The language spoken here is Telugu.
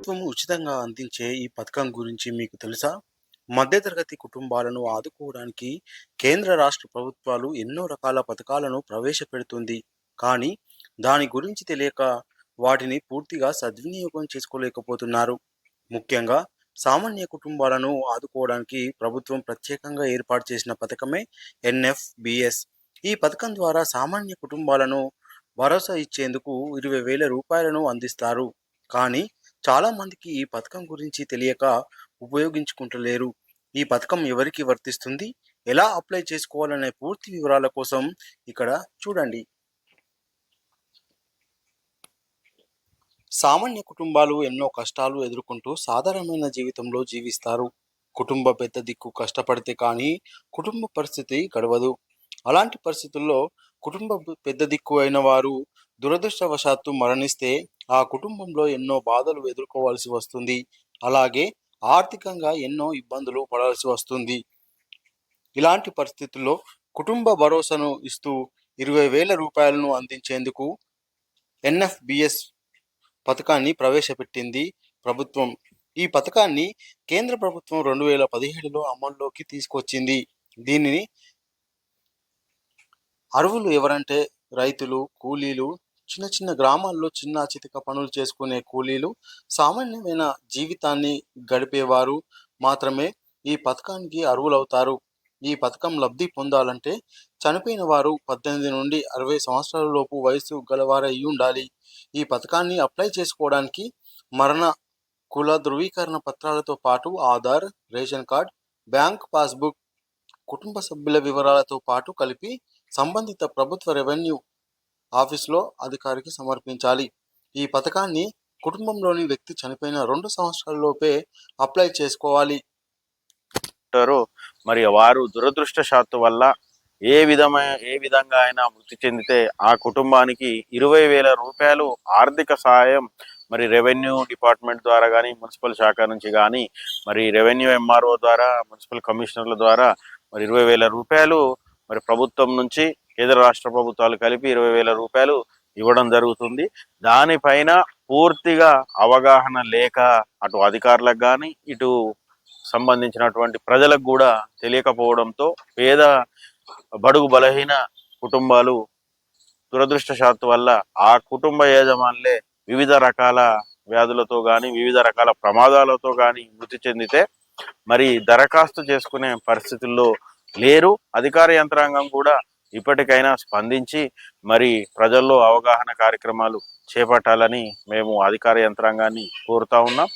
ప్రభుత్వం ఉచితంగా అందించే ఈ పథకం గురించి మీకు తెలుసా? మధ్యతరగతి కుటుంబాలను ఆదుకోవడానికి కేంద్ర రాష్ట్ర ప్రభుత్వాలు ఎన్నో రకాల పథకాలను ప్రవేశపెడుతుంది. కానీ దాని గురించి తెలియక వాటిని పూర్తిగా సద్వినియోగం చేసుకోలేకపోతున్నారు. ముఖ్యంగా సామాన్య కుటుంబాలను ఆదుకోవడానికి ప్రభుత్వం ప్రత్యేకంగా ఏర్పాటు చేసిన పథకమే ఎన్ఎఫ్బిఎస్ ఈ పథకం ద్వారా సామాన్య కుటుంబాలను భరోసా ఇచ్చేందుకు ఇరవై వేల రూపాయలను అందిస్తారు. కానీ చాలా మందికి ఈ పథకం గురించి తెలియక ఉపయోగించుకుంటలేరు. ఈ పథకం ఎవరికి వర్తిస్తుంది? ఎలా అప్లై చేసుకోవాలనే పూర్తి వివరాల కోసం ఇక్కడ చూడండి. సామాన్య కుటుంబాలు ఎన్నో కష్టాలు ఎదుర్కొంటూ సాధారణమైన జీవితంలో జీవిస్తారు. కుటుంబ పెద్ద దిక్కు కష్టపడితే కానీ కుటుంబ పరిస్థితి గడవదు. అలాంటి పరిస్థితుల్లో కుటుంబ పెద్ద దిక్కు అయిన వారు దురదృష్టవశాత్తు మరణిస్తే ఆ కుటుంబంలో ఎన్నో బాధలు ఎదుర్కోవాల్సి వస్తుంది. అలాగే ఆర్థికంగా ఎన్నో ఇబ్బందులు పడాల్సి వస్తుంది. ఇలాంటి పరిస్థితుల్లో కుటుంబ భరోసాను ఇస్తూ ఇరవై వేల రూపాయలను అందించేందుకు ఎన్ఎఫ్బిఎస్ పథకాన్ని ప్రవేశపెట్టింది ప్రభుత్వం. ఈ పథకాన్ని కేంద్ర ప్రభుత్వం రెండు వేల పదిహేడులో అమల్లోకి తీసుకొచ్చింది. దీనిని అరువులు ఎవరంటే రైతులు కూలీలు చిన్న చిన్న గ్రామాల్లో చిన్న చితక పనులు చేసుకునే కూలీలు సామాన్యమైన జీవితాన్ని గడిపేవారు మాత్రమే. ఈ పథకానికి అర్హులవుతారు. ఈ పథకం లబ్ధి పొందాలంటే చనిపోయిన వారు పద్దెనిమిది నుండి అరవై సంవత్సరాల లోపు వయసు గలవారై ఉండాలి. ఈ పథకాన్ని అప్లై చేసుకోవడానికి మరణ కుల ధృవీకరణ పత్రాలతో పాటు Aadhaar ration card bank passbook కుటుంబ సభ్యుల వివరాలతో పాటు కలిపి సంబంధిత ప్రభుత్వ రెవెన్యూ ఆఫీసులో అధికారికి సమర్పించాలి. ఈ పథకాన్ని కుటుంబంలోని వ్యక్తి చనిపోయిన రెండు సంవత్సరాలలోపే అప్లై చేసుకోవాలి. మరి వారు దురదృష్టశాత్తు వల్ల ఏ విధమైన ఏ విధంగా అయినా మృతి చెందితే ఆ కుటుంబానికి ఇరవై వేల రూపాయలు ఆర్థిక సహాయం మరి రెవెన్యూ డిపార్ట్మెంట్ ద్వారా కానీ మున్సిపల్ శాఖ నుంచి కానీ మరి రెవెన్యూ ఎంఆర్ఓ ద్వారా మున్సిపల్ కమిషనర్ల ద్వారా మరి ఇరవై వేల రూపాయలు మరి ప్రభుత్వం నుంచి కేంద్ర రాష్ట్ర ప్రభుత్వాలు కలిపి ఇరవై వేల రూపాయలు ఇవ్వడం జరుగుతుంది. దానిపైన పూర్తిగా అవగాహన లేక అటు అధికారులకు కానీ ఇటు సంబంధించినటువంటి ప్రజలకు కూడా తెలియకపోవడంతో పేద బడుగు బలహీన కుటుంబాలు దురదృష్టశాత్తు వల్ల ఆ కుటుంబ యజమానులే వివిధ రకాల వ్యాధులతో కానీ వివిధ రకాల ప్రమాదాలతో కానీ మృతి చెందితే మరి దరఖాస్తు చేసుకునే పరిస్థితుల్లో లేరు. అధికార యంత్రాంగం కూడా ఇప్పటికైనా స్పందించి మరి ప్రజల్లో అవగాహన కార్యక్రమాలు చేపట్టాలని మేము అధికార యంత్రాంగాన్ని కోరుతా ఉన్నాం.